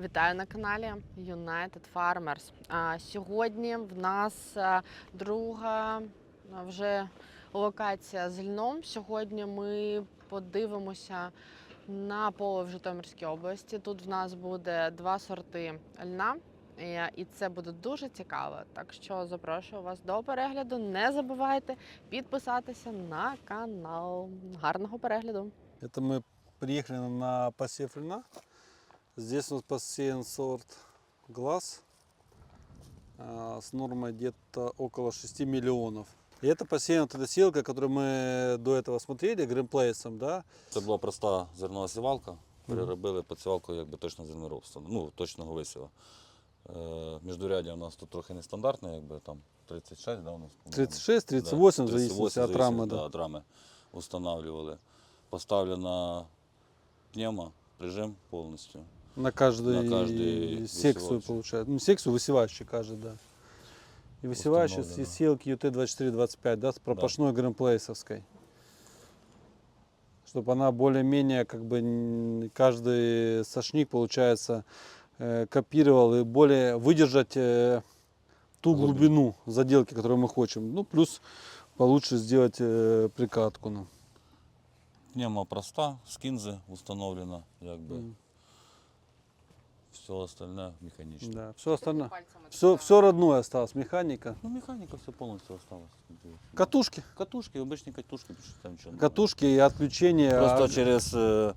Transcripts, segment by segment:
Вітаю на каналі United Farmers. Сьогодні в нас друга вже локація з льном. Сьогодні ми подивимося на поле в Житомирській області. Тут в нас буде два сорти льна. е, І це буде дуже цікаво. Так що запрошую вас до перегляду. Не забувайте підписатися на канал. Гарного перегляду! Это мы приехали на посев льна. Здесь у нас посеян сорт глаз а, с нормой где-то около 6 миллионов. И это посеяна вот эта сеялка, которую мы до этого смотрели, гримплейсом, да. Це була проста зернова сівалка. Переробили під сівалку якби точно зерноробство, ну, точного висіву. Е, міждуряддя у нас тут трохи нестандартне, якби там 36, да, у нас? по-моєму? 36, 38, в Да, зависимости от 38, рамы, да, да. от рами устанавливали. Поставлена пневмо, прижим повністю. На каждую На каждый секцию высевающий. получается. Ну, секцию высевающий каждый, да. И высевающий с сеялки UT2425, да, с пропашной гримплейсовской. Чтобы она более-менее, как бы, каждый сошник, получается, э, копировал и более выдержать э, ту Глубину. заделки, которую мы хотим. Ну, плюс получше сделать э, прикатку. Ну. Пневмо проста, з кінзи установлена, якби. М Все остальне механічне. Да. Все остальное. Все, все родное осталось, механика. Ну, механіка все повністю осталась. Катушки. Катушки, обичні катушки, більше там нічого немає. Катушки и отключение. Просто а, через е,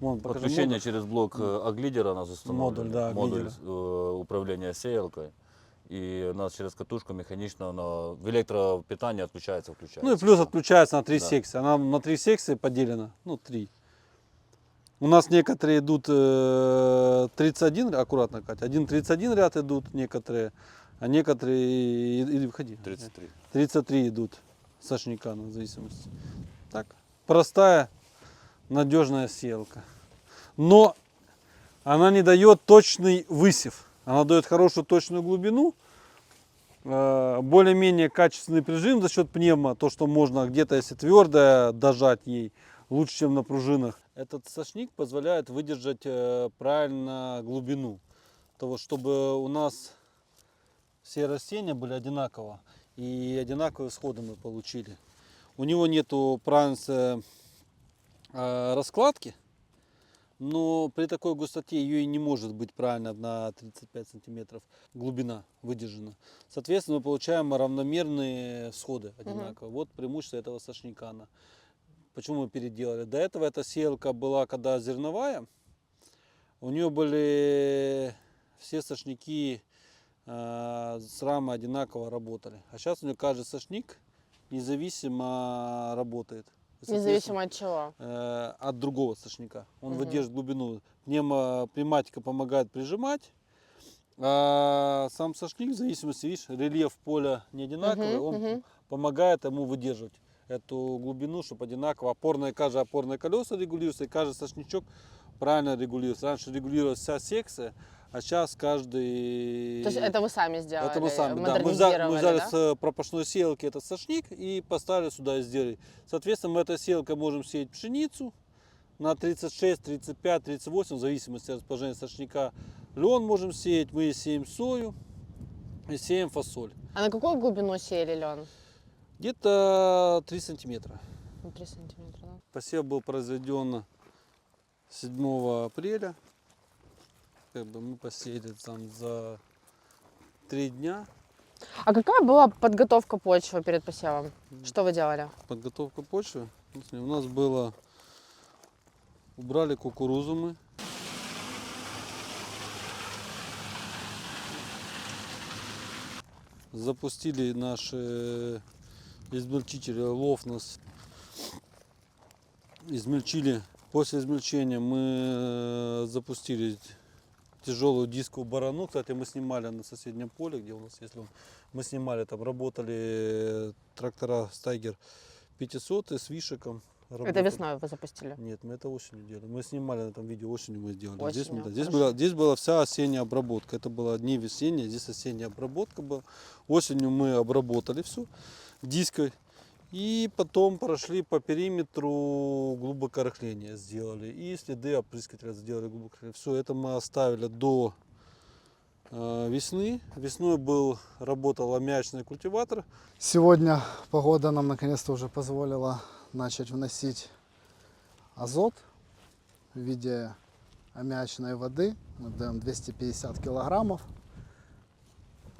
вон, покажи подключение модуль. через блок е, аглидера у нас установлен. Модуль, да, модуль аглидера. е, управління сеялкою. І у нас через катушку механічно воно в електропитання відключається, включається. Ну и плюс Все. отключается на три Да. секции. Она на три секции поделена. Ну, три. У нас некоторые идут э, 31, аккуратно, Катя. Один 31 ряд идут некоторые, а некоторые, и- и- выходи. 33. 33 идут сошника, ну, в зависимости. Так, простая, надежная сеялка. Но она не дает точный высев. Она дает хорошую точную глубину, э, более-менее качественный прижим за счет пневмо, то, что можно где-то, если твердая, дожать ей лучше, чем на пружинах. Этот сошник позволяет выдержать э, правильно глубину, того, чтобы у нас все растения были одинаково и одинаковые всходы мы получили. У него нету правильной э, раскладки, но при такой густоте ее и не может быть правильно на 35 сантиметров глубина выдержана. Соответственно, мы получаем равномерные всходы одинаковые. Вот преимущество этого сошникана. Почему мы переделали? До этого эта сеялка была, когда зерновая, у нее были все сошники э, с рамой одинаково работали. А сейчас у нее каждый сошник независимо работает. Независимо от чего. э, от другого сошника. Он Мгм. выдерживает глубину. Пневмопневматика помогает прижимать. А сам сошник, в зависимости, видишь, рельеф поля не одинаковый, Мгм, он мгм. помогает ему выдерживать эту глубину, чтобы одинаково. Опорные, каждое опорное колесо регулируется, и каждый сошничок правильно регулируется. Раньше регулировалась вся секция, а сейчас каждый... То есть это вы сами сделали? Это мы сами, да. Мы взяли, мы взяли да? с э, пропашной сеялки этот сошник и поставили сюда и сделали. Соответственно, мы этой сеялкой можем сеять пшеницу на 36, 35, 38, в зависимости от расположения сошника. Лен можем сеять, мы сеем сою и сеем фасоль. А на какую глубину сеяли лен? Где-то 3 сантиметра. Ну, 3 сантиметра, да? Посев был произведен 7 апреля. Как бы мы посеяли там за 3 дня. А какая была подготовка почвы перед посевом? Что вы делали? подготовка почвы. У нас было, убрали кукурузу мы. Запустили наши измельчители Лофнос. Измельчили. После измельчения мы э, запустили тяжелую дисковую барану. Кстати, мы снимали на соседнем поле, где у нас есть лен. Мы снимали, там работали э, трактора Стайгер 500 с вишиком. Это работали. весной вы запустили? Нет, мы это осенью делали. Мы снимали на этом видео, осенью мы сделали. здесь, мы- Осенью, да, здесь, хорошо. была, здесь была вся осенняя обработка. Это была не весенняя, здесь осенняя обработка была. Осенью мы обработали все диской. И потом прошли по периметру глубокорыхления сделали. И следы опрыскателя сделали глубокорыхление. Все это мы оставили до э, весны. Весной был, работал аммиачный культиватор. Сегодня погода нам наконец-то уже позволила начать вносить азот в виде аммиачной воды. Мы даем 250 килограммов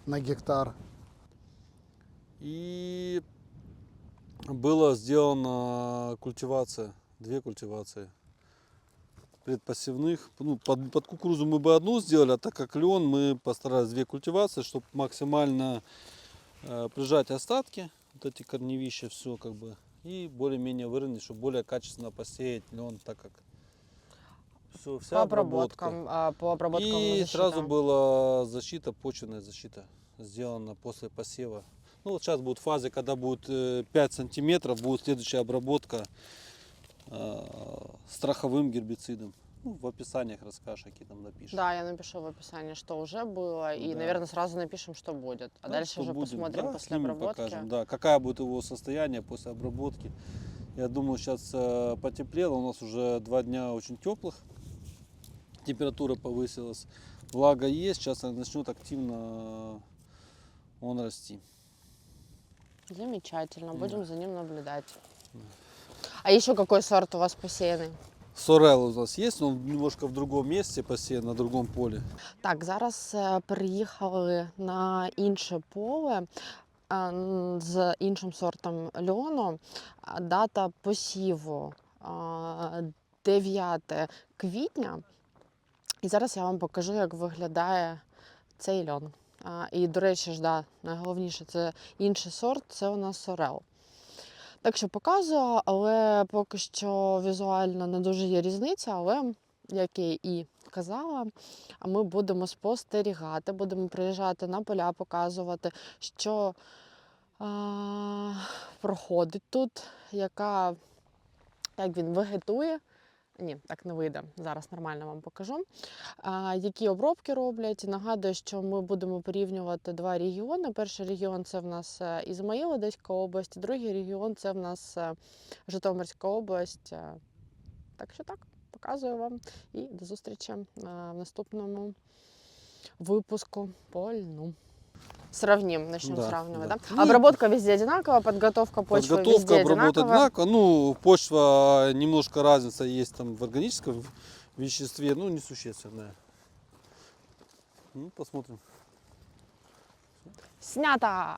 на гектар. И была сделана культивация, две культивации предпосевных. Ну, под, под кукурузу мы бы одну сделали, а так как лен, мы постарались две культивации, чтобы максимально э, прижать остатки, вот эти корневища, все как бы, и более-менее выровнять, чтобы более качественно посеять лен, так как все, вся По обработка. обработкам, по обработкам И защита. сразу была защита, почвенная защита сделана после посева. Ну вот сейчас будет фаза, когда будет э, 5 сантиметров, будет следующая обработка э, страховым гербицидом. Ну, в описаниях расскажешь, какие там напишешь. Да, я напишу в описании, что уже было, и, Да. наверное, сразу напишем, что будет. А Да, дальше что уже будем, посмотрим да, после обработки. покажем, да, какая будет его состояние после обработки. Я думаю, сейчас э, потеплело, у нас уже два дня очень теплых, температура повысилась, влага есть, сейчас начнет активно э, он расти. Замечательно, будем за ним наблюдать. А еще какой сорт у вас посеянный? Сорел у нас есть, но он немножко в другом месте посеян, на другом полі. Так, зараз е, переїхали на інше поле з іншим сортом льону. Дата посіву е, 9 квітня. І зараз я вам покажу, як виглядає цей льон. І, до речі, ж, да, найголовніше це інший сорт, це у нас сорел. Так що показую, але поки що візуально не дуже є різниця, але як я і казала, ми будемо спостерігати, будемо приїжджати на поля, показувати, що а, проходить тут, яка, як він вегетує. Ні, так не вийде. Зараз нормально вам покажу. Які обробки роблять. Нагадую, що ми будемо порівнювати два регіони. Перший регіон це в нас е, Ізмаїл, Одеська область, другий регіон це в нас е, Житомирська область. Е, Так що так, показую вам. І до зустрічі в наступному выпуску по льну. Сравним, начнем Да, сравнивать, да. да? Ну, Обработка везде одинаковая, подготовка почвы Подготовка везде обработать одинаковая. одинаково. Ну, почва немножко разница есть там в органическом веществе, ну, несущественная. Ну, посмотрим. Снято!